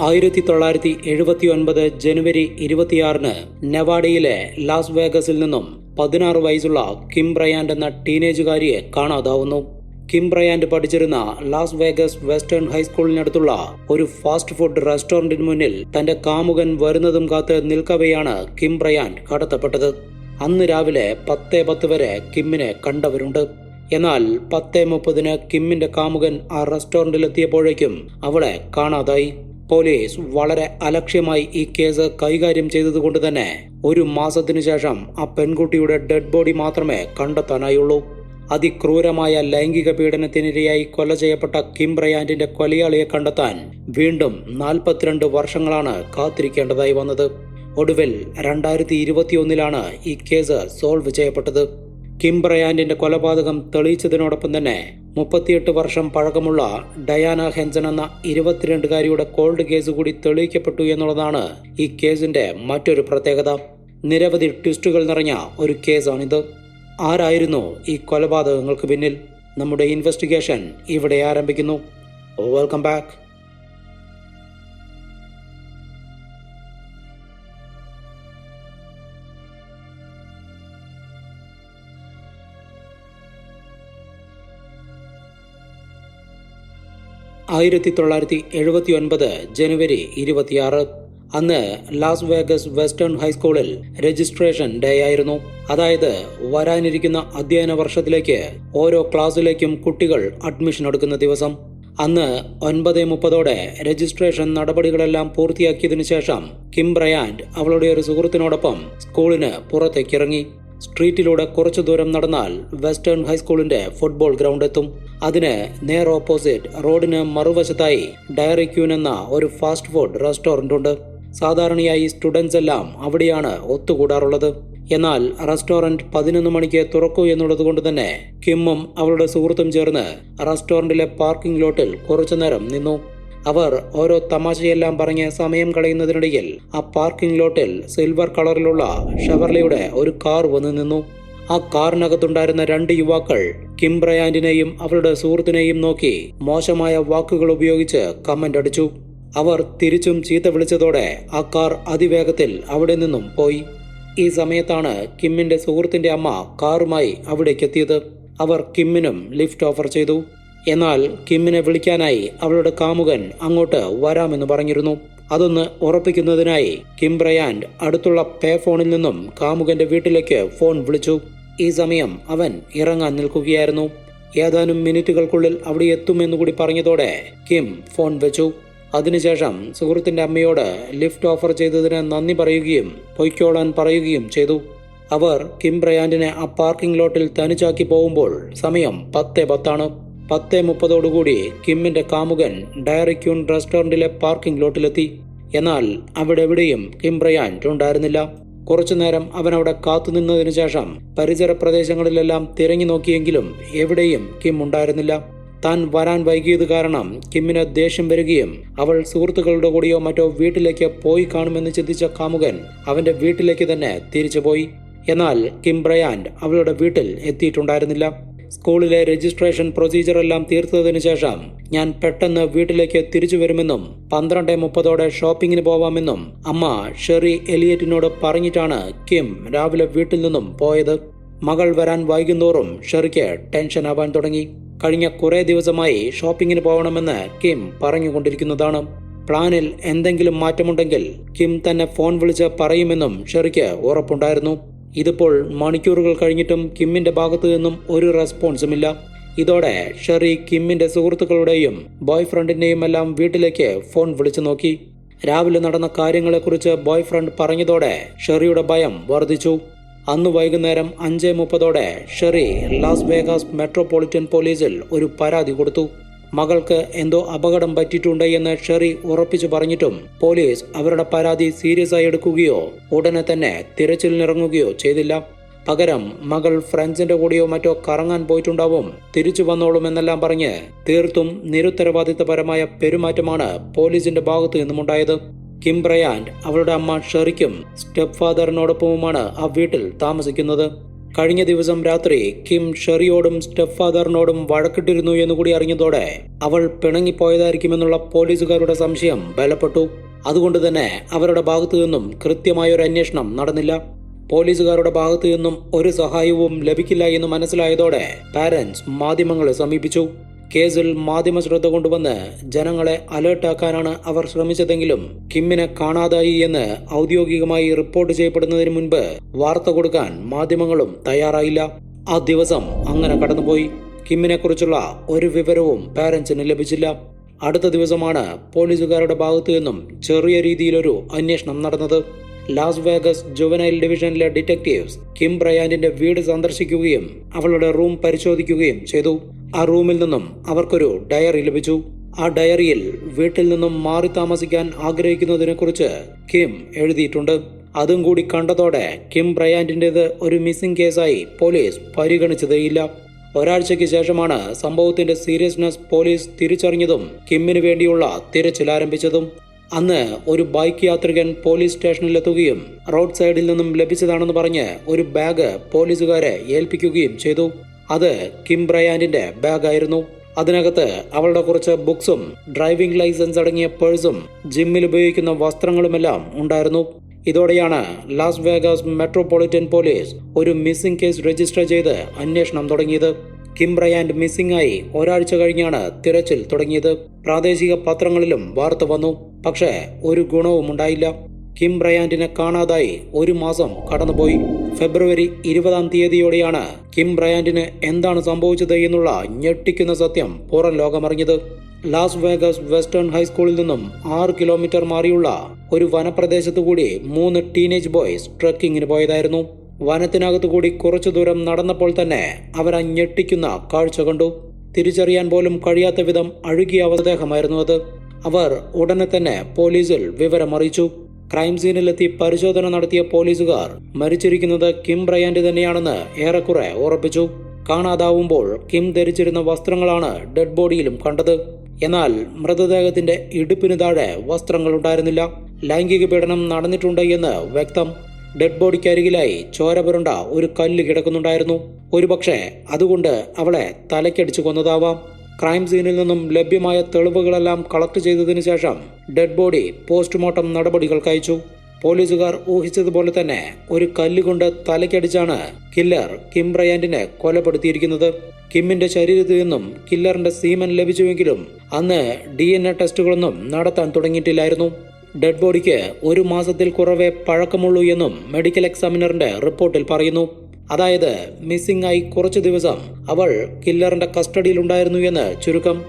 ആയിരത്തി തൊള്ളായിരത്തി എഴുപത്തി ഒൻപത് ജനുവരി ഇരുപത്തിയാറിന് നെവാഡയിലെ ലാസ് വേഗസിൽ നിന്നും പതിനാറ് വയസ്സുള്ള കിം ബ്രയാൻഡ് എന്ന ടീനേജുകാരിയെ കാണാതാവുന്നു. കിം ബ്രയാൻഡ് പഠിച്ചിരുന്ന ലാസ് വേഗസ് വെസ്റ്റേൺ ഹൈസ്കൂളിനടുത്തുള്ള ഒരു ഫാസ്റ്റ് ഫുഡ് റെസ്റ്റോറന്റിന് മുന്നിൽ തന്റെ കാമുകൻ വരുന്നതും കാത്ത് നിൽക്കവെയാണ് കിം ബ്രയാൻഡ് കടത്തപ്പെട്ടത്. അന്ന് രാവിലെ പത്തേ പത്ത് വരെ കിമ്മിനെ കണ്ടവരുണ്ട്. എന്നാൽ പത്തേ മുപ്പതിന് കിമ്മിന്റെ കാമുകൻ ആ റെസ്റ്റോറന്റിലെത്തിയപ്പോഴേക്കും അവളെ കാണാതായി. പോലീസ് വളരെ അലക്ഷ്യമായി ഈ കേസ് കൈകാര്യം ചെയ്തതുകൊണ്ട് തന്നെ ഒരു മാസത്തിനു ശേഷം ആ പെൺകുട്ടിയുടെ ഡെഡ് ബോഡി മാത്രമേ കണ്ടെത്താനായുള്ളൂ. അതിക്രൂരമായ ലൈംഗിക പീഡനത്തിനിരയായി കൊല ചെയ്യപ്പെട്ട കിം ബ്രയാൻഡിന്റെ കൊലയാളിയെ കണ്ടെത്താൻ വീണ്ടും നാൽപ്പത്തിരണ്ട് വർഷങ്ങളാണ് കാത്തിരിക്കേണ്ടതായി വന്നത്. ഒടുവിൽ രണ്ടായിരത്തി ഇരുപത്തിയൊന്നിലാണ് ഈ കേസ് സോൾവ് ചെയ്യപ്പെട്ടത്. കിം ബ്രയാൻഡിന്റെ കൊലപാതകം തെളിയിച്ചതിനോടൊപ്പം തന്നെ മുപ്പത്തിയെട്ട് വർഷം പഴക്കമുള്ള ഡയാന ഹെൻസൺ എന്ന ഇരുപത്തിരണ്ടുകാരിയുടെ കോൾഡ് കേസ് കൂടി തെളിയിക്കപ്പെട്ടു എന്നുള്ളതാണ് ഈ കേസിന്റെ മറ്റൊരു പ്രത്യേകത. നിരവധി ട്വിസ്റ്റുകൾ നിറഞ്ഞ ഒരു കേസാണിത്. ആരായിരുന്നു ഈ കൊലപാതകങ്ങൾക്ക് പിന്നിൽ? നമ്മുടെ ഇൻവെസ്റ്റിഗേഷൻ ഇവിടെ ആരംഭിക്കുന്നു. വെൽക്കം ബാക്ക് ആയിരത്തി തൊള്ളായിരത്തി എഴുപത്തി ഒൻപത് ജനുവരി ഇരുപത്തിയാറ്. അന്ന് ലാസ് വേഗസ് വെസ്റ്റേൺ ഹൈസ്കൂളിൽ രജിസ്ട്രേഷൻ ഡേ ആയിരുന്നു അതായത് വരാനിരിക്കുന്ന അധ്യയന വർഷത്തിലേക്ക് ഓരോ ക്ലാസ്സിലേക്കും കുട്ടികൾ അഡ്മിഷൻ എടുക്കുന്ന ദിവസം. അന്ന് ഒൻപത് മുപ്പതോടെ രജിസ്ട്രേഷൻ നടപടികളെല്ലാം പൂർത്തിയാക്കിയതിനു ശേഷം കിം ബ്രയാൻഡ് അവളുടെ ഒരു സുഹൃത്തിനോടൊപ്പം സ്കൂളിന് പുറത്തേക്കിറങ്ങി. സ്ട്രീറ്റിലൂടെ കുറച്ചു ദൂരം നടന്നാൽ വെസ്റ്റേൺ ഹൈസ്കൂളിന്റെ ഫുട്ബോൾ ഗ്രൗണ്ട് എത്തും. അതിന് നേർ ഓപ്പോസിറ്റ് റോഡിന് മറുവശത്തായി ഡയറി ക്യൂൻ എന്ന ഒരു ഫാസ്റ്റ് ഫുഡ് റെസ്റ്റോറന്റ് ഉണ്ട്. സാധാരണയായി സ്റ്റുഡൻസ് എല്ലാം അവിടെയാണ് ഒത്തുകൂടാറുള്ളത്. എന്നാൽ റെസ്റ്റോറന്റ് പതിനൊന്ന് മണിക്ക് തുറക്കൂ എന്നുള്ളത് കൊണ്ട് തന്നെ കിമ്മും അവളുടെ സുഹൃത്തും ചേർന്ന് റെസ്റ്റോറന്റിലെ പാർക്കിംഗ് ലോട്ടിൽ കുറച്ചുനേരം നിന്നു. അവർ ഓരോ തമാശയെല്ലാം പറഞ്ഞ് സമയം കളയുന്നതിനിടയിൽ ആ പാർക്കിംഗ് ലോട്ടിൽ സിൽവർ കളറിലുള്ള ഷെവർലയുടെ ഒരു കാർ വന്നു നിന്നു. ആ കാറിനകത്തുണ്ടായിരുന്ന രണ്ട് യുവാക്കൾ കിം ബ്രയാൻഡിനെയും അവളുടെ സുഹൃത്തിനെയും നോക്കി മോശമായ വാക്കുകൾ ഉപയോഗിച്ച് കമന്റ് അടിച്ചു. അവർ തിരിച്ചും ചീത്ത വിളിച്ചതോടെ ആ കാർ അതിവേഗത്തിൽ അവിടെ നിന്നും പോയി. ഈ സമയത്താണ് കിമ്മിന്റെ സുഹൃത്തിന്റെ അമ്മ കാറുമായി അവിടേക്ക് എത്തിയത് അവർ കിമ്മിനും ലിഫ്റ്റ് ഓഫർ ചെയ്തു. എന്നാൽ കിമ്മിനെ വിളിക്കാനായി അവളുടെ കാമുകൻ അങ്ങോട്ട് വരാമെന്ന് പറഞ്ഞിരുന്നു. അതൊന്ന് ഉറപ്പിക്കുന്നതിനായി കിം ബ്രയാൻഡ് അടുത്തുള്ള പേ ഫോണിൽ നിന്നും കാമുകന്റെ വീട്ടിലേക്ക് ഫോൺ വിളിച്ചു. ഈ സമയം അവൻ ഇറങ്ങാൻ നിൽക്കുകയായിരുന്നു. ഏതാനും മിനിറ്റുകൾക്കുള്ളിൽ അവിടെ എത്തുമെന്നുകൂടി പറഞ്ഞതോടെ കിം ഫോൺ വെച്ചു. അതിനുശേഷം സുഹൃത്തിന്റെ അമ്മയോട് ലിഫ്റ്റ് ഓഫർ ചെയ്തതിന് നന്ദി പറയുകയും പൊയ്ക്കോളാൻ പറയുകയും ചെയ്തു. അവർ കിം ബ്രയാൻഡിനെ ആ പാർക്കിംഗ് ലോട്ടിൽ തനിച്ചാക്കി പോകുമ്പോൾ സമയം പത്തേ പത്താണ്. പത്തേ മുപ്പതോടുകൂടി കിമ്മിന്റെ കാമുകൻ ഡയറിക്യൂൺ റെസ്റ്റോറന്റിലെ പാർക്കിംഗ് ലോട്ടിലെത്തി. എന്നാൽ അവിടെ എവിടെയും കിം ബ്രയാൻഡ് ഉണ്ടായിരുന്നില്ല. കുറച്ചുനേരം അവൻ അവിടെ കാത്തുനിന്നതിനു ശേഷം പരിസര പ്രദേശങ്ങളിലെല്ലാം തിരഞ്ഞു നോക്കിയെങ്കിലും എവിടെയും കിം ഉണ്ടായിരുന്നില്ല. താൻ വരാൻ വൈകിയത് കാരണം കിമ്മിന് ദേഷ്യം വരികയും അവൾ സുഹൃത്തുക്കളുടെ കൂടെയോ മറ്റോ വീട്ടിലേക്ക് പോയി കാണുമെന്ന് ചിന്തിച്ച കാമുകൻ അവന്റെ വീട്ടിലേക്ക് തന്നെ തിരിച്ചുപോയി. എന്നാൽ കിം ബ്രയാൻഡ് അവളുടെ വീട്ടിൽ എത്തിയിട്ടുണ്ടായിരുന്നില്ല. സ്കൂളിലെ രജിസ്ട്രേഷൻ പ്രൊസീജിയർ എല്ലാം തീർത്തതിനു ശേഷം ഞാൻ പെട്ടെന്ന് വീട്ടിലേക്ക് തിരിച്ചു വരുമെന്നും പന്ത്രണ്ട് മുപ്പതോടെ ഷോപ്പിങ്ങിന് പോവാമെന്നും അമ്മ ഷെറി എലിയറ്റിനോട് പറഞ്ഞിട്ടാണ് കിം രാവിലെ വീട്ടിൽ നിന്നും പോയത്. മകൾ വരാൻ വൈകുന്നോറും ഷെറിക്ക് ടെൻഷൻ ആവാൻ തുടങ്ങി. കഴിഞ്ഞ കുറേ ദിവസമായി ഷോപ്പിങ്ങിന് പോകണമെന്ന് കിം പറഞ്ഞുകൊണ്ടിരിക്കുന്നതാണ്. പ്ലാനിൽ എന്തെങ്കിലും മാറ്റമുണ്ടെങ്കിൽ കിം തന്നെ ഫോൺ വിളിച്ച് പറയുമെന്നും ഷെറിക്ക് ഉറപ്പുണ്ടായിരുന്നു. ഇതിപ്പോൾ മണിക്കൂറുകൾ കഴിഞ്ഞിട്ടും കിമ്മിന്റെ ഭാഗത്തു നിന്നും ഒരു റെസ്പോൺസുമില്ല. ഇതോടെ ഷെറി കിമ്മിന്റെ സുഹൃത്തുക്കളുടെയും ബോയ്ഫ്രണ്ടിന്റെയും എല്ലാം വീട്ടിലേക്ക് ഫോൺ വിളിച്ചു നോക്കി. രാവിലെ നടന്ന കാര്യങ്ങളെക്കുറിച്ച് ബോയ് ഫ്രണ്ട് പറഞ്ഞതോടെ ഷെറിയുടെ ഭയം വർദ്ധിച്ചു. അന്ന് വൈകുന്നേരം അഞ്ച് മുപ്പതോടെ ഷെറി ലാസ് വേഗാസ് മെട്രോപൊളിറ്റൻ പോലീസിൽ ഒരു പരാതി കൊടുത്തു. മകൾക്ക് എന്തോ അപകടം പറ്റിയിട്ടുണ്ട് എന്ന് ഷെറി ഉറപ്പിച്ചു പറഞ്ഞിട്ടും പോലീസ് അവരുടെ പരാതി സീരിയസ് ആയി എടുക്കുകയോ ഉടനെ തന്നെ തിരച്ചിലിനിറങ്ങുകയോ ചെയ്തില്ല. പകരം മകൾ ഫ്രണ്ട്സിന്റെ കൂടെയോ മറ്റോ കറങ്ങാൻ പോയിട്ടുണ്ടാവും. തിരിച്ചു വന്നോളും എന്നെല്ലാം പറഞ്ഞ് തീർത്തും നിരുത്തരവാദിത്തപരമായ പെരുമാറ്റമാണ് പോലീസിന്റെ ഭാഗത്തു നിന്നുമുണ്ടായത്. കിം ബ്രയാൻഡ് അവളുടെ അമ്മ ഷെറിക്കും സ്റ്റെപ്പ് ഫാദറിനോടൊപ്പവുമാണ് ആ വീട്ടിൽ താമസിക്കുന്നത്. കഴിഞ്ഞ ദിവസം രാത്രി കിം ഷെറിയോടും സ്റ്റെഫ് ഫാദറിനോടും വഴക്കിട്ടിരുന്നു എന്നുകൂടി അറിഞ്ഞതോടെ അവൾ പിണങ്ങിപ്പോയതായിരിക്കുമെന്നുള്ള പോലീസുകാരുടെ സംശയം ബലപ്പെട്ടു. അതുകൊണ്ട് തന്നെ അവരുടെ ഭാഗത്തു നിന്നും കൃത്യമായ ഒരു അന്വേഷണം നടന്നില്ല. പോലീസുകാരുടെ ഭാഗത്തു നിന്നും ഒരു സഹായവും ലഭിക്കില്ല എന്ന് മനസ്സിലായതോടെ പാരന്റ്സ് മാധ്യമങ്ങളെ സമീപിച്ചു. കേസിൽ മാധ്യമ ശ്രദ്ധ കൊണ്ടുവന്ന് ജനങ്ങളെ അലേർട്ടാക്കാനാണ് അവർ ശ്രമിച്ചതെങ്കിലും കിമ്മിനെ കാണാതായി എന്ന് ഔദ്യോഗികമായി റിപ്പോർട്ട് ചെയ്യപ്പെടുന്നതിന് മുൻപ് വാർത്ത കൊടുക്കാൻ മാധ്യമങ്ങളും തയ്യാറായില്ല. ആ ദിവസം അങ്ങനെ കടന്നുപോയി. കിമ്മിനെ കുറിച്ചുള്ള ഒരു വിവരവും പാരന്റ്സിന് ലഭിച്ചില്ല. അടുത്ത ദിവസമാണ് പോലീസുകാരുടെ ഭാഗത്തു നിന്നും ചെറിയ രീതിയിലൊരു അന്വേഷണം നടന്നത്. ലാസ് വേഗസ് ജുവനൈൽ ഡിവിഷനിലെ ഡിറ്റക്റ്റീവ്സ് കിം ബ്രയാൻഡിന്റെ വീട് സന്ദർശിക്കുകയും അവളുടെ റൂം പരിശോധിക്കുകയും ചെയ്തു. ആ റൂമിൽ നിന്നും അവർക്കൊരു ഡയറി ലഭിച്ചു. ആ ഡയറിയിൽ വീട്ടിൽ നിന്നും മാറി താമസിക്കാൻ ആഗ്രഹിക്കുന്നതിനെക്കുറിച്ച് കിം എഴുതിയിട്ടുണ്ട്. അതും കൂടി കണ്ടതോടെ കിം ബ്രയാൻഡിന്റെത് ഒരു മിസ്സിംഗ് കേസായി പോലീസ് പരിഗണിച്ചതേയില്ല. ഒരാഴ്ചയ്ക്ക് ശേഷമാണ് സംഭവത്തിന്റെ സീരിയസ്നെസ് പോലീസ് തിരിച്ചറിഞ്ഞതും കിമ്മിന് വേണ്ടിയുള്ള തിരച്ചിൽ ആരംഭിച്ചതും. അന്ന് ഒരു ബൈക്ക് യാത്രികൻ പോലീസ് സ്റ്റേഷനിലെത്തുകയും റോഡ് സൈഡിൽ നിന്നും ലഭിച്ചതാണെന്ന് പറഞ്ഞ് ഒരു ബാഗ് പോലീസുകാരെ ഏൽപ്പിക്കുകയും ചെയ്തു. അത് കിം ബ്രയാൻഡിന്റെ ബാഗായിരുന്നു. അതിനകത്ത് അവളുടെ കുറച്ച് ബുക്സും ഡ്രൈവിംഗ് ലൈസൻസ് അടങ്ങിയ പേഴ്സും ജിമ്മിൽ ഉപയോഗിക്കുന്ന വസ്ത്രങ്ങളുമെല്ലാം ഉണ്ടായിരുന്നു. ഇതോടെയാണ് ലാസ് വേഗാസ് മെട്രോപൊളിറ്റൻ പോലീസ് ഒരു മിസ്സിംഗ് കേസ് രജിസ്റ്റർ ചെയ്ത് അന്വേഷണം തുടങ്ങിയത്. കിം ബ്രയാൻഡ് മിസ്സിംഗ് ആയി ഒരാഴ്ച കഴിഞ്ഞാണ് തിരച്ചിൽ തുടങ്ങിയത്. പ്രാദേശിക പത്രങ്ങളിലും വാർത്ത വന്നു. പക്ഷേ ഒരു ഗുണവും ഉണ്ടായില്ല. കിം ബ്രയാൻഡിനെ കാണാതായി ഒരു മാസം കടന്നുപോയി. ഫെബ്രുവരി ഇരുപതാം തീയതിയോടെയാണ് കിം ബ്രയാൻഡിന് എന്താണ് സംഭവിച്ചത് എന്നുള്ള ഞെട്ടിക്കുന്ന സത്യം പുറം ലോകമറിഞ്ഞത്. ലാസ് വേഗസ് വെസ്റ്റേൺ ഹൈസ്കൂളിൽ നിന്നും ആറ് കിലോമീറ്റർ മാറിയുള്ള ഒരു വനപ്രദേശത്തു കൂടി മൂന്ന് ടീനേജ് ബോയ്സ് ട്രക്കിങ്ങിന് പോയതായിരുന്നു. വനത്തിനകത്തു കൂടി കുറച്ചു ദൂരം നടന്നപ്പോൾ തന്നെ അവർ ആ ഞെട്ടിക്കുന്ന കാഴ്ച കണ്ടു. തിരിച്ചറിയാൻ പോലും കഴിയാത്ത വിധം അഴുകിയ അവദേഹമായിരുന്നു അത്. അവർ ഉടനെ തന്നെ പോലീസിൽ വിവരം അറിയിച്ചു. ക്രൈം സീനിലെത്തി പരിശോധന നടത്തിയ പോലീസുകാർ മരിച്ചിരിക്കുന്നത് കിം ബ്രയാൻഡ് തന്നെയാണെന്ന് ഏറെക്കുറെ ഉറപ്പിച്ചു. കാണാതാവുമ്പോൾ കിം ധരിച്ചിരുന്ന വസ്ത്രങ്ങളാണ് ഡെഡ് ബോഡിയിലും കണ്ടത്. എന്നാൽ മൃതദേഹത്തിന്റെ ഇടുപ്പിന് താഴെ വസ്ത്രങ്ങൾ ഉണ്ടായിരുന്നില്ല. ലൈംഗിക പീഡനം നടന്നിട്ടുണ്ട് എന്ന് വ്യക്തം. ഡെഡ് ബോഡിക്കരികിലായി ചോര പുരണ്ട ഒരു കല്ല് കിടക്കുന്നുണ്ടായിരുന്നു. ഒരുപക്ഷെ അതുകൊണ്ട് അവളെ തലക്കടിച്ചു കൊന്നതാവാം. ക്രൈം സീനിൽ നിന്നും ലഭ്യമായ തെളിവുകളെല്ലാം കളക്ട് ചെയ്തതിനു ശേഷം ഡെഡ് ബോഡി പോസ്റ്റ്മോർട്ടം നടപടികൾക്ക് അയച്ചു പോലീസുകാർ ഊഹിച്ചതുപോലെ തന്നെ ഒരു കല്ലുകൊണ്ട് തലയ്ക്കടിച്ചാണ് കില്ലർ കിം ബ്രയാൻഡിനെ കൊലപ്പെടുത്തിയിരിക്കുന്നത്. കിമ്മിന്റെ ശരീരത്തിൽ നിന്നും കില്ലറിന്റെ സീമൻ ലഭിച്ചുവെങ്കിലും അന്ന് ഡി ടെസ്റ്റുകളൊന്നും നടത്താൻ തുടങ്ങിയിട്ടില്ലായിരുന്നു. ഡെഡ് ബോഡിക്ക് ഒരു മാസത്തിൽ കുറവേ പഴക്കമുള്ളൂ എന്നും മെഡിക്കൽ എക്സാമിനറിന്റെ റിപ്പോർട്ടിൽ പറയുന്നു. അതായത് മിസ്സിംഗ് ആയി കുറച്ചു ദിവസം അവൾ കില്ലറിന്റെ കസ്റ്റഡിയിലുണ്ടായിരുന്നു എന്ന് ചുരുക്കം.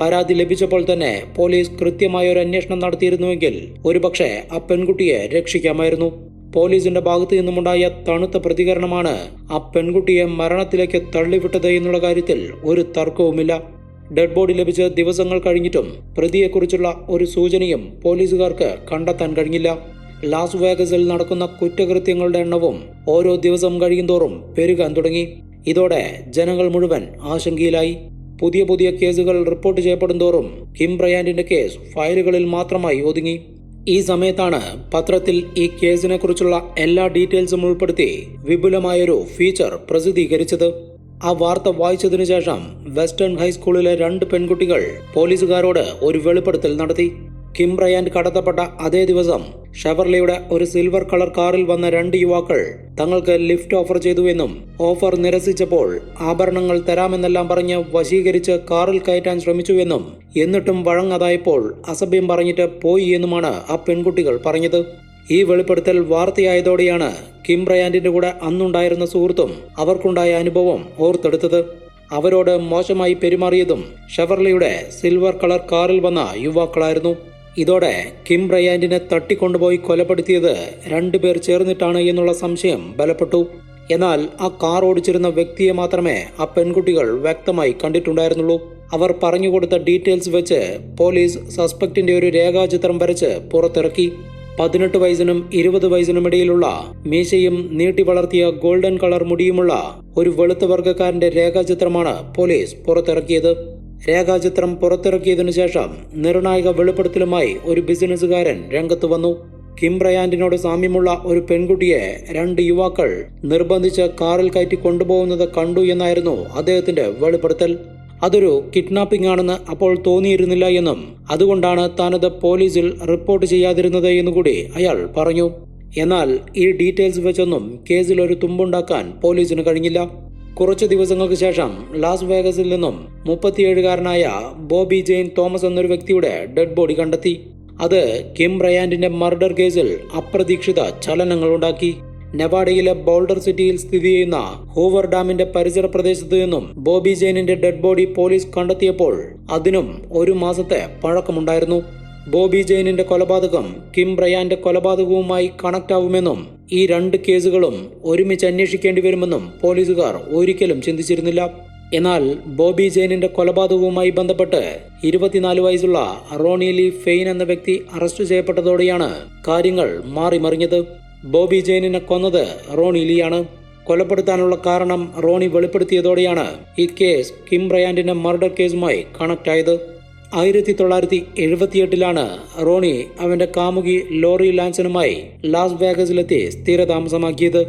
പരാതി ലഭിച്ചപ്പോൾ തന്നെ പോലീസ് കൃത്യമായ ഒരു അന്വേഷണം നടത്തിയിരുന്നുവെങ്കിൽ ഒരുപക്ഷെ ആ പെൺകുട്ടിയെ രക്ഷിക്കാമായിരുന്നു. പോലീസിന്റെ ഭാഗത്തു നിന്നുമുണ്ടായ തണുത്ത പ്രതികരണമാണ് ആ പെൺകുട്ടിയെ മരണത്തിലേക്ക് തള്ളിവിട്ടത് എന്നുള്ള കാര്യത്തിൽ ഒരു തർക്കവുമില്ല. ഡെഡ് ബോഡി ലഭിച്ച് ദിവസങ്ങൾ കഴിഞ്ഞിട്ടും പ്രതിയെക്കുറിച്ചുള്ള ഒരു സൂചനയും പോലീസുകാർക്ക് കണ്ടെത്താൻ കഴിഞ്ഞില്ല. ലാസ് വേഗസിൽ നടക്കുന്ന കുറ്റകൃത്യങ്ങളുടെ എണ്ണവും ഓരോ ദിവസം കഴിയുന്തോറും പെരുകാൻ തുടങ്ങി. ഇതോടെ ജനങ്ങൾ മുഴുവൻ ആശങ്കയിലായി. പുതിയ പുതിയ കേസുകൾ റിപ്പോർട്ട് ചെയ്യപ്പെടുന്തോറും കിം ബ്രയാൻഡിന്റെ കേസ് ഫയലുകളിൽ മാത്രമായി ഒതുങ്ങി. ഈ സമയത്താണ് പത്രത്തിൽ ഈ കേസിനെ കുറിച്ചുള്ള എല്ലാ ഡീറ്റെയിൽസും ഉൾപ്പെടുത്തി വിപുലമായൊരു ഫീച്ചർ പ്രസിദ്ധീകരിച്ചത്. ആ വാർത്ത വായിച്ചതിനു ശേഷം വെസ്റ്റേൺ ഹൈസ്കൂളിലെ രണ്ട് പെൺകുട്ടികൾ പോലീസുകാരോട് ഒരു വെളിപ്പെടുത്തൽ നടത്തി. കിം റയാൻ കടത്തപ്പെട്ട അതേ ദിവസം ഷെവർലിയുടെ ഒരു സിൽവർ കളർ കാറിൽ വന്ന രണ്ട് യുവാക്കൾ തങ്ങൾക്ക് ലിഫ്റ്റ് ഓഫർ ചെയ്തുവെന്നും ഓഫർ നിരസിച്ചപ്പോൾ ആഭരണങ്ങൾ തരാമെന്നെല്ലാം പറഞ്ഞ് വശീകരിച്ച് കാറിൽ കയറ്റാൻ ശ്രമിച്ചുവെന്നും എന്നിട്ടും വഴങ്ങാതായപ്പോൾ അസഭ്യം പറഞ്ഞിട്ട് പോയി എന്നുമാണ് ആ പെൺകുട്ടികൾ പറഞ്ഞത്. ഈ വെളിപ്പെടുത്തൽ വാർത്തയായതോടെയാണ് കിം ബ്രയാൻഡിന്റെ കൂടെ അന്നുണ്ടായിരുന്ന സുഹൃത്തും അവർക്കുണ്ടായ അനുഭവം ഓർത്തെടുത്തത്. അവരോട് മോശമായി പെരുമാറിയതും ഷെവർലിയുടെ സിൽവർ കളർ കാറിൽ വന്ന യുവാക്കളായിരുന്നു. ഇതോടെ കിം ബ്രയാൻഡിനെ തട്ടിക്കൊണ്ടുപോയി കൊലപ്പെടുത്തിയത് രണ്ടുപേർ ചേർന്നിട്ടാണ് എന്നുള്ള സംശയം ബലപ്പെട്ടു. എന്നാൽ ആ കാർ ഓടിച്ചിരുന്ന വ്യക്തിയെ മാത്രമേ ആ പെൺകുട്ടികൾ വ്യക്തമായി കണ്ടിട്ടുണ്ടായിരുന്നുള്ളൂ. അവർ പറഞ്ഞുകൊടുത്ത ഡീറ്റെയിൽസ് വെച്ച് പോലീസ് സസ്പെക്ടിന്റെ ഒരു രേഖാചിത്രം വരച്ച് പുറത്തിറക്കി. പതിനെട്ട് വയസ്സിനും ഇരുപത് വയസ്സിനും ഇടയിലുള്ള മീശയും നീട്ടി വളർത്തിയ ഗോൾഡൻ കളർ മുടിയുമുള്ള ഒരു വെളുത്ത വർഗക്കാരന്റെ രേഖാചിത്രമാണ് പോലീസ് പുറത്തിറക്കിയത്. രേഖാചിത്രം പുറത്തിറക്കിയതിനു ശേഷം നിർണായക വെളിപ്പെടുത്തലുമായി ഒരു ബിസിനസ്സുകാരൻ രംഗത്ത് വന്നു. കിം ബ്രയാൻഡിനോട് സാമ്യമുള്ള ഒരു പെൺകുട്ടിയെ രണ്ട് യുവാക്കൾ നിർബന്ധിച്ച് കാറിൽ കയറ്റി കൊണ്ടുപോകുന്നത് കണ്ടു എന്നായിരുന്നു അദ്ദേഹത്തിന്റെ വെളിപ്പെടുത്തൽ. അതൊരു കിഡ്നാപ്പിംഗ് ആണെന്ന് അപ്പോൾ തോന്നിയിരുന്നില്ല എന്നും അതുകൊണ്ടാണ് താനത് പോലീസിൽ റിപ്പോർട്ട് ചെയ്യാതിരുന്നത് എന്നുകൂടി അയാൾ പറഞ്ഞു. എന്നാൽ ഈ ഡീറ്റെയിൽസ് വെച്ചൊന്നും കേസിൽ ഒരു തുമ്പുണ്ടാക്കാൻ പോലീസിന് കഴിഞ്ഞില്ല. കുറച്ച് ദിവസങ്ങൾക്ക് ശേഷം ലാസ് വേഗസിൽ നിന്നും മുപ്പത്തിയേഴുകാരനായ ബോബി ജെയിൻ തോമസ് എന്നൊരു വ്യക്തിയുടെ ഡെഡ് ബോഡി കണ്ടെത്തി. അത് കിം റയാൻഡിന്റെ മർഡർ കേസിൽ അപ്രതീക്ഷിത ചലനങ്ങളുണ്ടാക്കി നെവാഡയിലെ ബോൾഡർ സിറ്റിയിൽ സ്ഥിതി ചെയ്യുന്ന ഹൂവർ ഡാമിന്റെ പരിസര പ്രദേശത്തു നിന്നും ബോബി ജെയിനിന്റെ ഡെഡ് ബോഡി പോലീസ് കണ്ടെത്തിയപ്പോൾ അതിനും ഒരു മാസത്തെ പഴക്കമുണ്ടായിരുന്നു. ബോബി ജെയിനിന്റെ കൊലപാതകം കിം ബ്രയാന്റെ കൊലപാതകവുമായി കണക്ട് ആവുമെന്നും ഈ രണ്ട് കേസുകളും ഒരുമിച്ച് അന്വേഷിക്കേണ്ടി വരുമെന്നും പോലീസുകാർ ഒരിക്കലും ചിന്തിച്ചിരുന്നില്ല. എന്നാൽ ബോബി ജെയിനിന്റെ കൊലപാതകവുമായി ബന്ധപ്പെട്ട് ഇരുപത്തിനാല് വയസ്സുള്ള റോണി ഫെയിൻ എന്ന വ്യക്തി അറസ്റ്റ് ചെയ്യപ്പെട്ടതോടെയാണ് കാര്യങ്ങൾ മാറിമറിഞ്ഞത്. ബോബി ജെയിനിനെ കൊന്നത് റോണി ലീയാണ്. കൊലപ്പെടുത്താനുള്ള കാരണം റോണി വെളിപ്പെടുത്തിയതോടെയാണ് ഈ കേസ് കിം ബ്രയാൻഡിന്റെ മർഡർ കേസുമായി കണക്ട് ആയത് ആയിരത്തി തൊള്ളായിരത്തി എഴുപത്തിയെട്ടിലാണ് റോണി അവന്റെ കാമുകി ലോറി ലാൻസനുമായി ലാസ് വേഗസിലെത്തി സ്ഥിരതാമസമാക്കിയത്.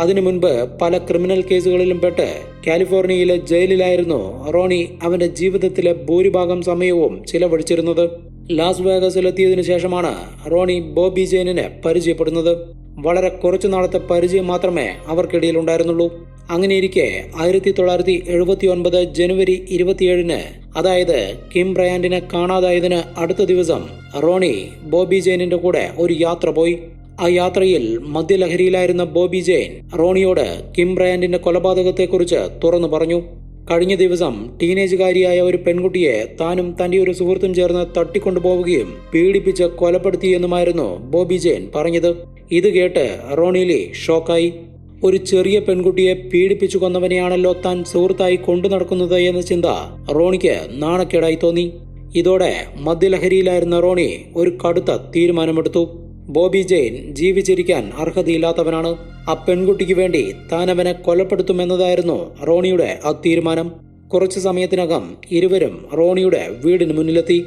അതിനു മുൻപ് പല ക്രിമിനൽ കേസുകളിലും പെട്ട് കാലിഫോർണിയയിലെ ജയിലിലായിരുന്നു റോണി അവന്റെ ജീവിതത്തിലെ ഭൂരിഭാഗം സമയവും ചിലവഴിച്ചിരുന്നത്. ലാസ് വേഗസിലെത്തിയതിനു ശേഷമാണ് റോണി ബോബി ജെയിനിനെ പരിചയപ്പെടുന്നത്. വളരെ കുറച്ചു നാളത്തെ പരിചയം മാത്രമേ അവർക്കിടയിൽ ഉണ്ടായിരുന്നുള്ളൂ അങ്ങനെയിരിക്കെ ആയിരത്തി തൊള്ളായിരത്തി എഴുപത്തി ഒൻപത് ജനുവരി ഇരുപത്തിയേഴിന് അതായത് കിം ബ്രയാൻഡിനെ കാണാതായതിന് അടുത്ത ദിവസം റോണി ബോബി ജെയിനിന്റെ കൂടെ ഒരു യാത്ര പോയി. ആ യാത്രയിൽ മദ്യലഹരിയിലായിരുന്ന ബോബി ജെയിൻ റോണിയോട് കിം ബ്രയാൻഡിന്റെ കൊലപാതകത്തെക്കുറിച്ച് തുറന്നു പറഞ്ഞു. കഴിഞ്ഞ ദിവസം ടീനേജുകാരിയായ ഒരു പെൺകുട്ടിയെ താനും തന്റെ ഒരു സുഹൃത്തും ചേർന്ന് തട്ടിക്കൊണ്ടുപോവുകയും പീഡിപ്പിച്ച് കൊലപ്പെടുത്തിയെന്നുമായിരുന്നു ബോബി ജെയിൻ പറഞ്ഞത്. ഇത് കേട്ട് റോണിലി ഷോക്കായി. ഒരു ചെറിയ പെൺകുട്ടിയെ പീഡിപ്പിച്ചു കൊന്നവനെയാണല്ലോ താൻ സുഹൃത്തായി കൊണ്ടു നടക്കുന്നത് എന്ന ചിന്ത റോണിക്ക് നാണക്കേടായി തോന്നി. ഇതോടെ മദ്യലഹരിയിലായിരുന്ന റോണി ഒരു കടുത്ത തീരുമാനമെടുത്തു. ബോബി ജെയിൻ ജീവിച്ചിരിക്കാൻ അർഹതയില്ലാത്തവനാണ്. ആ പെൺകുട്ടിക്ക് വേണ്ടി താൻ അവനെ കൊലപ്പെടുത്തുമെന്നതായിരുന്നു റോണിയുടെ ആ തീരുമാനം കുറച്ചു സമയത്തിനകം ഇരുവരും റോണിയുടെ വീടിന് മുന്നിലെത്തി.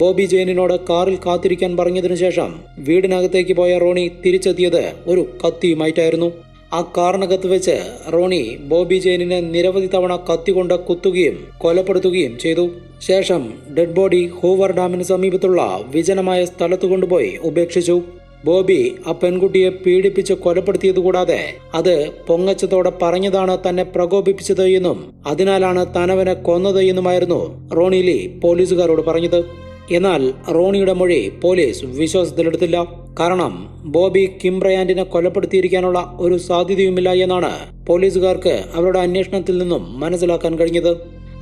ബോബി ജെയിനിനോട് കാറിൽ കാത്തിരിക്കാൻ പറഞ്ഞതിനു ശേഷം വീടിനകത്തേക്ക് പോയ റോണി തിരിച്ചെത്തിയത് ഒരു കത്തിയുമായിട്ടായിരുന്നു. ആ കാറിനകത്ത് വെച്ച് റോണി ബോബി ജെയിനിനെ നിരവധി തവണ കത്തികൊണ്ട് കുത്തുകയും കൊലപ്പെടുത്തുകയും ചെയ്തു. ശേഷം ഡെഡ് ബോഡി ഹൂവർ ഡാമിന് സമീപത്തുള്ള വിജനമായ സ്ഥലത്ത് കൊണ്ടുപോയി ഉപേക്ഷിച്ചു. ബോബി ആ പെൺകുട്ടിയെ പീഡിപ്പിച്ച് കൊലപ്പെടുത്തിയത് കൂടാതെ അത് പൊങ്ങച്ചത്തോടെ പറഞ്ഞതാണ് തന്നെ പ്രകോപിപ്പിച്ചത് എന്നും അതിനാലാണ് തനവനെ കൊന്നത് എന്നുമായിരുന്നു റോണി ലീ പോലീസുകാരോട് പറഞ്ഞത്. എന്നാൽ റോണിയുടെ മൊഴി പോലീസ് വിശ്വാസത്തിലെടുത്തില്ല. കാരണം ബോബി കിംബ്രയാൻഡിനെ കൊലപ്പെടുത്തിയിരിക്കാനുള്ള ഒരു സാധ്യതയുമില്ല എന്നാണ് പോലീസുകാർക്ക് അവരുടെ അന്വേഷണത്തിൽ നിന്നും മനസ്സിലാക്കാൻ കഴിഞ്ഞത്.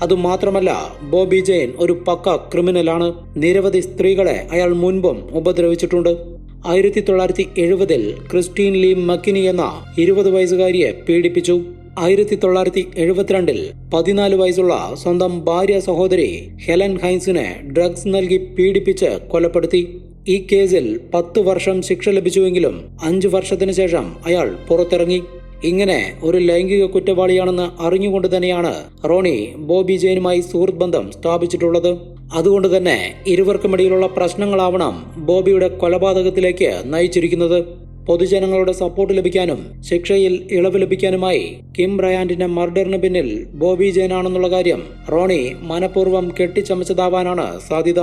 അതുമാത്രമല്ല ബോബി ജെയിൻ ഒരു പക്ക ക്രിമിനലാണ്. നിരവധി സ്ത്രീകളെ അയാൾ മുൻപും ഉപദ്രവിച്ചിട്ടുണ്ട്. ആയിരത്തി തൊള്ളായിരത്തി എഴുപതിൽ ക്രിസ്റ്റീൻ ലീ മക്കിനി എന്ന ഇരുപത് വയസ്സുകാരിയെ പീഡിപ്പിച്ചു. ആയിരത്തി തൊള്ളായിരത്തി എഴുപത്തിരണ്ടിൽ പതിനാല് വയസ്സുള്ള സ്വന്തം ഭാര്യ സഹോദരി ഹെലൻ ഹൈൻസിനെ ഡ്രഗ്സ് നൽകി പീഡിപ്പിച്ച് കൊലപ്പെടുത്തി. ഈ കേസിൽ പത്ത് വർഷം ശിക്ഷ ലഭിച്ചുവെങ്കിലും അഞ്ചു വർഷത്തിന് ശേഷം അയാൾ പുറത്തിറങ്ങി. ഇങ്ങനെ ഒരു ലൈംഗിക കുറ്റവാളിയാണെന്ന് അറിഞ്ഞുകൊണ്ട് തന്നെയാണ് റോണി ബോബി ജെയിനുമായി സുഹൃത്ത് ബന്ധം സ്ഥാപിച്ചിട്ടുള്ളത്. അതുകൊണ്ട് തന്നെ ഇരുവർക്കുമിടയിലുള്ള പ്രശ്നങ്ങളാവണം ബോബിയുടെ കൊലപാതകത്തിലേക്ക് നയിച്ചിരിക്കുന്നത്. പൊതുജനങ്ങളുടെ സപ്പോർട്ട് ലഭിക്കാനും ശിക്ഷയിൽ ഇളവ് ലഭിക്കാനുമായി കിം ബ്രയാൻഡിന്റെ മർഡറിന് പിന്നിൽ ബോബി ജെയിനാണെന്നുള്ള കാര്യം റോണി മനഃപൂർവം കെട്ടിച്ചമച്ചതാവാനാണ് സാധ്യത.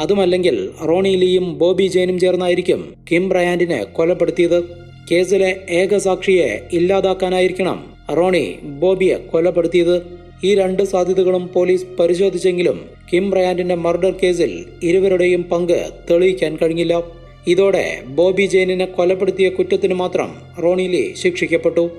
അതുമല്ലെങ്കിൽ റോണി ലീയും ബോബി ജെയിനും ചേർന്നായിരിക്കും കിം ബ്രയാൻഡിനെ കൊലപ്പെടുത്തിയത്. കേസിലെ ഏക സാക്ഷിയെ ഇല്ലാതാക്കാനായിരിക്കണം. റോണി ബോബിയെ കൊലപ്പെടുത്തിയത്. ഈ രണ്ട് സാധ്യതകളും പോലീസ് പരിശോധിച്ചെങ്കിലും കിം ബ്രയാൻഡിന്റെ മർഡർ കേസിൽ ഇരുവരുടെയും പങ്ക് തെളിയിക്കാൻ കഴിഞ്ഞില്ല. ഇതോടെ ബോബി ജെയിനിനെ കൊലപ്പെടുത്തിയ കുറ്റത്തിന് മാത്രം റോണി ലീ ശിക്ഷിക്കപ്പെട്ടു.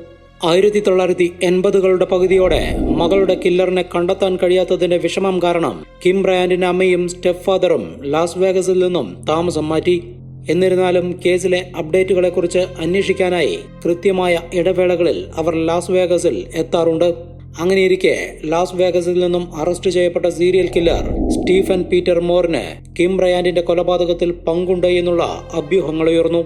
ആയിരത്തി തൊള്ളായിരത്തി എൺപതുകളുടെ പകുതിയോടെ മകളുടെ കില്ലറിനെ കണ്ടെത്താൻ കഴിയാത്തതിന്റെ വിഷമം കാരണം കിം ബ്രയാൻഡിന്റെ അമ്മയും സ്റ്റെപ്പ് ഫാദറും ലാസ് വേഗസിൽ നിന്നും താമസം മാറ്റി. എന്നിരുന്നാലും കേസിലെ അപ്ഡേറ്റുകളെക്കുറിച്ച് അന്വേഷിക്കാനായി കൃത്യമായ ഇടവേളകളിൽ അവർ ലാസ് വേഗസിൽ എത്താറുണ്ട്. അങ്ങനെയിരിക്കെ ലാസ് വേഗസിൽ നിന്നും അറസ്റ്റ് ചെയ്യപ്പെട്ട സീരിയൽ കില്ലർ സ്റ്റീഫൻ പീറ്റർ മോറിന് കിം ബ്രയാൻഡിന്റെ കൊലപാതകത്തിൽ പങ്കുണ്ട് എന്നുള്ള അഭ്യൂഹങ്ങളുയർന്നു.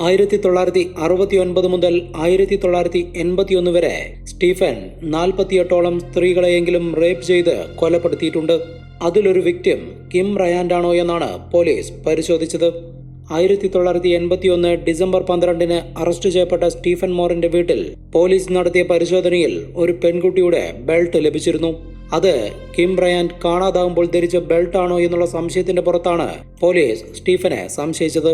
ആയിരത്തി തൊള്ളായിരത്തി അറുപത്തി ഒൻപത് മുതൽ ആയിരത്തി തൊള്ളായിരത്തി എൺപത്തിയൊന്ന് വരെ സ്റ്റീഫൻ നാൽപ്പത്തിയെട്ടോളം സ്ത്രീകളെയെങ്കിലും റേപ്പ് ചെയ്ത് കൊലപ്പെടുത്തിയിട്ടുണ്ട്. അതിലൊരു വിക്ടിം കിം റയാൻഡാണോ എന്നാണ് പോലീസ് പരിശോധിച്ചത്. ആയിരത്തി തൊള്ളായിരത്തി എൺപത്തി ഒന്ന് ഡിസംബർ പന്ത്രണ്ടിന് അറസ്റ്റ് ചെയ്യപ്പെട്ട സ്റ്റീഫൻ മോറിന്റെ വീട്ടിൽ പോലീസ് നടത്തിയ പരിശോധനയിൽ ഒരു പെൺകുട്ടിയുടെ ബെൽറ്റ് ലഭിച്ചിരുന്നു. അത് കിം ബ്രയാൻഡ് കാണാതാകുമ്പോൾ ധരിച്ച ബെൽറ്റ് ആണോ എന്നുള്ള സംശയത്തിന്റെ പുറത്താണ് പോലീസ് സ്റ്റീഫനെ സംശയിച്ചത്.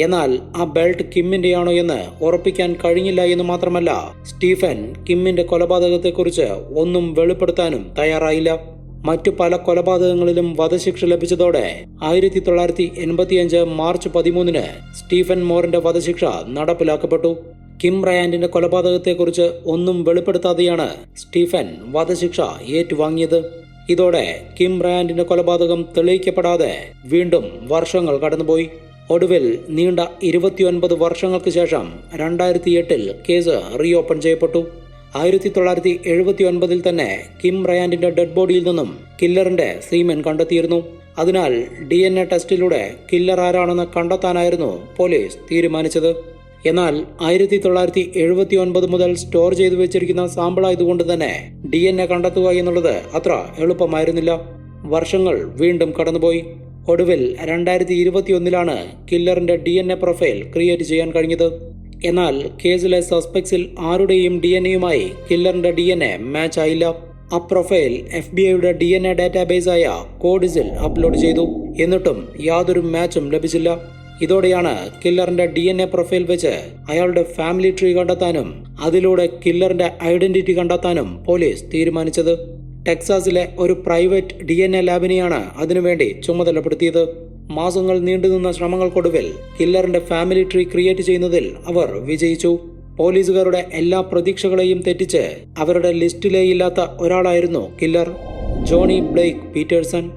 എന്നാൽ ആ ബെൽറ്റ് കിമ്മിന്റെയാണോ എന്ന് ഉറപ്പിക്കാൻ കഴിഞ്ഞില്ല എന്ന് മാത്രമല്ല സ്റ്റീഫൻ കിമ്മിന്റെ കൊലപാതകത്തെക്കുറിച്ച് ഒന്നും വെളിപ്പെടുത്താനും തയ്യാറായില്ല. മറ്റു പല കൊലപാതകങ്ങളിലും വധശിക്ഷ ലഭിച്ചതോടെ ആയിരത്തി തൊള്ളായിരത്തി എൺപത്തിയഞ്ച് മാർച്ച് പതിമൂന്നിന് സ്റ്റീഫൻ മോറിന്റെ വധശിക്ഷ നടപ്പിലാക്കപ്പെട്ടു. കിം റയാൻഡിന്റെ കൊലപാതകത്തെക്കുറിച്ച് ഒന്നും വെളിപ്പെടുത്താതെയാണ് സ്റ്റീഫൻ വധശിക്ഷ ഏറ്റുവാങ്ങിയത്. ഇതോടെ കിം റയാൻഡിന്റെ കൊലപാതകം തെളിയിക്കപ്പെടാതെ വീണ്ടും വർഷങ്ങൾ കടന്നുപോയി. ഒടുവിൽ നീണ്ട ഇരുപത്തിയൊൻപത് വർഷങ്ങൾക്ക് ശേഷം രണ്ടായിരത്തി എട്ടിൽ കേസ് റീഓപ്പൺ ചെയ്യപ്പെട്ടു. ആയിരത്തി തൊള്ളായിരത്തി എഴുപത്തി ഒൻപതിൽ തന്നെ കിം റയാൻഡിന്റെ ഡെഡ് ബോഡിയിൽ നിന്നും കില്ലറിന്റെ സീമൻ കണ്ടെത്തിയിരുന്നു. അതിനാൽ ഡി എൻ എ ടെസ്റ്റിലൂടെ കില്ലർ ആരാണെന്ന് കണ്ടെത്താനായിരുന്നു പോലീസ് തീരുമാനിച്ചത്. എന്നാൽ ആയിരത്തി തൊള്ളായിരത്തി എഴുപത്തി ഒൻപത് മുതൽ സ്റ്റോർ ചെയ്തു വെച്ചിരിക്കുന്ന സാമ്പിളായതുകൊണ്ട് തന്നെ ഡി എൻ എ കണ്ടെത്തുക എന്നുള്ളത് അത്ര എളുപ്പമായിരുന്നില്ല. വർഷങ്ങൾ വീണ്ടും കടന്നുപോയി. ഒടുവിൽ രണ്ടായിരത്തി ഇരുപത്തിയൊന്നിലാണ് കില്ലറിന്റെ D N A profile create ചെയ്യാൻ കഴിഞ്ഞത്. എന്നാൽ കേസിലെ സസ്പെക്ട്സിൽ ആരുടെയും ഡി എൻ എയുമായി കില്ലറിന്റെ ഡി എൻ എ മാച്ച് ആയില്ല. ആ പ്രൊഫൈൽ എഫ് ബി ഐയുടെ ഡി എൻ എ ഡാറ്റാബേസായ കോഡിസിൽ അപ്ലോഡ് ചെയ്തു. എന്നിട്ടും യാതൊരു മാച്ചും ലഭിച്ചില്ല. ഇതോടെയാണ് കില്ലറിന്റെ ഡി എൻ എ പ്രൊഫൈൽ വെച്ച് അയാളുടെ ഫാമിലി ട്രീ കണ്ടെത്താനും അതിലൂടെ കില്ലറിന്റെ ഐഡന്റിറ്റി കണ്ടെത്താനും പോലീസ് തീരുമാനിച്ചത്. ടെക്സാസിലെ ഒരു പ്രൈവറ്റ് ഡി എൻ എ ലാബിനെയാണ് അതിനുവേണ്ടി ചുമതലപ്പെടുത്തിയത്. മാസങ്ങൾ നീണ്ടുനിന്ന ശ്രമങ്ങൾക്കൊടുവിൽ കില്ലറിന്റെ ഫാമിലി ട്രീ ക്രിയേറ്റ് ചെയ്യുന്നതിൽ അവർ വിജയിച്ചു. പോലീസുകാരുടെ എല്ലാ പ്രതീക്ഷകളെയും തെറ്റിച്ച് അവരുടെ ലിസ്റ്റിലേ ഇല്ലാത്ത ഒരാളായിരുന്നു കില്ലർ ജോണി ബ്ലേക്ക് പീറ്റേഴ്സൺ.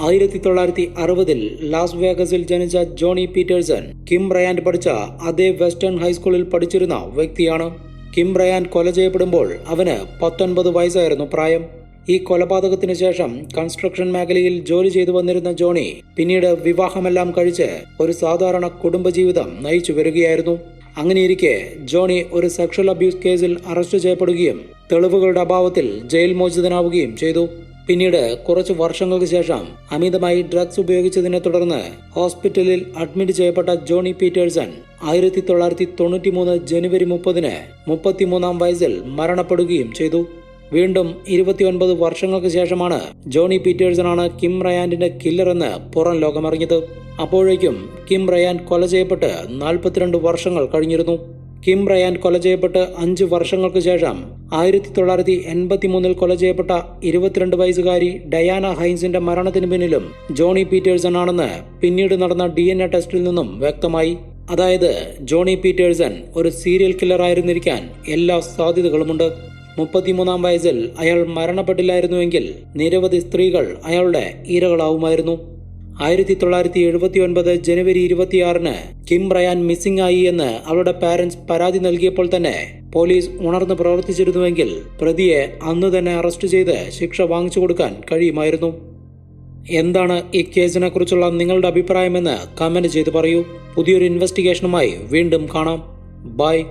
ആയിരത്തി തൊള്ളായിരത്തി അറുപതിൽ ലാസ് വേഗസിൽ ജനിച്ച ജോണി പീറ്റേഴ്സൺ കിം റയാൻഡ് പഠിച്ച അതേ വെസ്റ്റേൺ ഹൈസ്കൂളിൽ പഠിച്ചിരുന്ന വ്യക്തിയാണ്. കിം റയാൻ കൊല ചെയ്യപ്പെടുമ്പോൾ അവന് പത്തൊൻപത് വയസ്സായിരുന്നു പ്രായം. ഈ കൊലപാതകത്തിന് ശേഷം കൺസ്ട്രക്ഷൻ മേഖലയിൽ ജോലി ചെയ്തു വന്നിരുന്ന ജോണി പിന്നീട് വിവാഹമെല്ലാം കഴിച്ച് ഒരു സാധാരണ കുടുംബജീവിതം നയിച്ചു വരികയായിരുന്നു. അങ്ങനെയിരിക്കെ ജോണി ഒരു സെക്ഷൽ അബ്യൂസ് കേസിൽ അറസ്റ്റ് ചെയ്യപ്പെടുകയും തെളിവുകളുടെ അഭാവത്തിൽ ജയിൽ മോചിതനാവുകയും ചെയ്തു. പിന്നീട് കുറച്ച് വർഷങ്ങൾക്ക് ശേഷം അമിതമായി ഡ്രഗ്സ് ഉപയോഗിച്ചതിനെ തുടർന്ന് ഹോസ്പിറ്റലിൽ അഡ്മിറ്റ് ചെയ്യപ്പെട്ട ജോണി പീറ്റേഴ്സൺ ആയിരത്തി തൊള്ളായിരത്തി തൊണ്ണൂറ്റി മൂന്ന് ജനുവരി മുപ്പതിന് മുപ്പത്തിമൂന്നാം വയസ്സിൽ മരണപ്പെടുകയും ചെയ്തു. വീണ്ടും ഇരുപത്തിയൊൻപത് വർഷങ്ങൾക്ക് ശേഷമാണ് ജോണി പീറ്റേഴ്സണാണ് കിം റയാൻഡിന്റെ കില്ലർ എന്ന് പുറം ലോകമറിഞ്ഞത്. അപ്പോഴേക്കും കിം റയാൻ കൊല ചെയ്യപ്പെട്ട് നാൽപ്പത്തിരണ്ട് വർഷങ്ങൾ കഴിഞ്ഞിരുന്നു. കിം റയാൻ കൊല ചെയ്യപ്പെട്ട് അഞ്ച് വർഷങ്ങൾക്ക് ശേഷം ആയിരത്തി തൊള്ളായിരത്തി എൺപത്തി മൂന്നിൽ കൊല ചെയ്യപ്പെട്ട ഇരുപത്തിരണ്ട് വയസ്സുകാരി ഡയാന ഹൈൻസിന്റെ മരണത്തിന് പിന്നിലും ജോണി പീറ്റേഴ്സൺ ആണെന്ന് പിന്നീട് നടന്ന ഡി എൻ എ ടെസ്റ്റിൽ നിന്നും വ്യക്തമായി. അതായത് ജോണി പീറ്റേഴ്സൺ ഒരു സീരിയൽ കില്ലർ ആയിരുന്നിരിക്കാൻ എല്ലാ സാധ്യതകളുമുണ്ട്. മുപ്പത്തിമൂന്നാം വയസ്സിൽ അയാൾ മരണപ്പെട്ടില്ലായിരുന്നുവെങ്കിൽ നിരവധി സ്ത്രീകൾ അയാളുടെ ഇരകളാവുമായിരുന്നു. ആയിരത്തി തൊള്ളായിരത്തി എഴുപത്തി ഒൻപത് ജനുവരി ഇരുപത്തിയാറിന് കിം റയാൻ മിസ്സിംഗ് ആയി എന്ന് അവളുടെ പാരന്റ്സ് പരാതി നൽകിയപ്പോൾ തന്നെ പോലീസ് ഉണർന്ന് പ്രവർത്തിച്ചിരുന്നുവെങ്കിൽ പ്രതിയെ അന്ന് തന്നെ അറസ്റ്റ് ചെയ്ത് ശിക്ഷ വാങ്ങിച്ചു കൊടുക്കാൻ കഴിയുമായിരുന്നു. എന്താണ് ഈ കേസിനെ കുറിച്ചുള്ള നിങ്ങളുടെ അഭിപ്രായമെന്ന് കമന്റ് ചെയ്ത് പറയൂ. പുതിയൊരു ഇൻവെസ്റ്റിഗേഷനുമായി വീണ്ടും കാണാം. ബൈ.